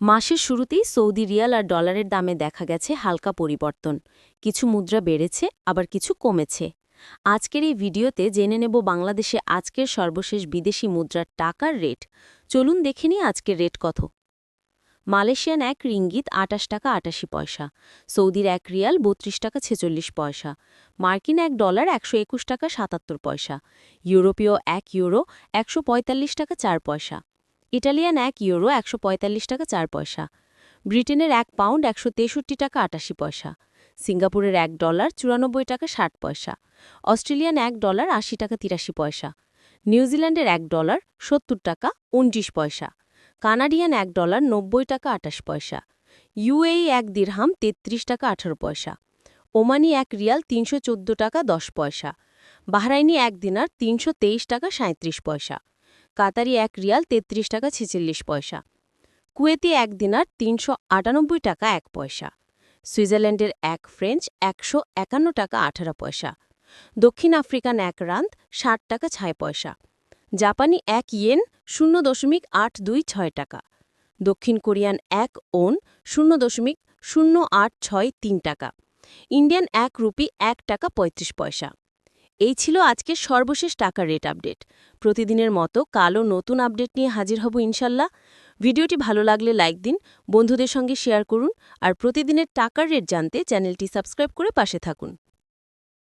মাসের শুরুতেই Saudi Real আর ডলারের দামে দেখা গেছে হালকা পরিবর্তন। কিছু মুদ্রা বেড়েছে, আবার কিছু কমেছে। আজকের এই ভিডিওতে জেনে নেব বাংলাদেশে আজকের সর্বশেষ বিদেশি মুদ্রার টাকার রেট। চলুন দেখে নিই আজকের রেট কত। মালয়েশিয়ান এক রিঙ্গিত আটাশ টাকা আটাশি পয়সা, সৌদির এক রিয়াল বত্রিশ টাকা ছেচল্লিশ পয়সা, মার্কিন এক ডলার একশো একুশ টাকা সাতাত্তর পয়সা, ইউরোপীয় এক ইউরো একশো পঁয়তাল্লিশ টাকা চার পয়সা। ইটালিয়ান এক ইউরো একশো পঁয়তাল্লিশ টাকা চার পয়সা। ব্রিটেনের এক পাউন্ড একশো তেষট্টি টাকা আটাশি পয়সা। সিঙ্গাপুরের এক ডলার চুরানব্বই টাকা ষাট পয়সা। অস্ট্রেলিয়ান এক ডলার আশি টাকা তিরাশি পয়সা। নিউজিল্যান্ডের এক ডলার সত্তর টাকা উনত্রিশ পয়সা। কানাডিয়ান এক ডলার নব্বই টাকা আটাশ পয়সা। ইউএই এক দিরহাম তেত্রিশ টাকা আঠারো পয়সা। ওমানি এক রিয়াল তিনশো চোদ্দ টাকা দশ পয়সা। বাহরাইনি এক দিনার তিনশো তেইশ টাকা সাঁত্রিশ পয়সা। কাতারি এক রিয়াল তেত্রিশ টাকা ছেচল্লিশ পয়সা। কুয়েতি এক দিনার তিনশো আটানব্বই টাকা এক পয়সা। সুইজারল্যান্ডের এক ফ্রেঞ্চ একশো একান্ন টাকা আঠারো পয়সা। দক্ষিণ আফ্রিকান এক রান্ত ষাট টাকা ছয় পয়সা। জাপানি এক ইয়েন শূন্য দশমিক আট দুই ছয় টাকা। দক্ষিণ কোরিয়ান এক ওন শূন্য দশমিক শূন্য আট ছয় তিন টাকা। ইন্ডিয়ান এক রুপি এক টাকা পঁয়ত্রিশ পয়সা। এই ছিল আজকের সর্বশেষ টাকার রেট আপডেট প্রতিদিনের মতো কালো নতুন আপডেট নিয়ে হাজির হব ইনশাল্লাহ। ভিডিওটি ভালো লাগলে লাইক দিন, বন্ধুদের সঙ্গে শেয়ার করুন, আর প্রতিদিনের টাকার রেট জানতে চ্যানেলটি সাবস্ক্রাইব করে পাশে থাকুন।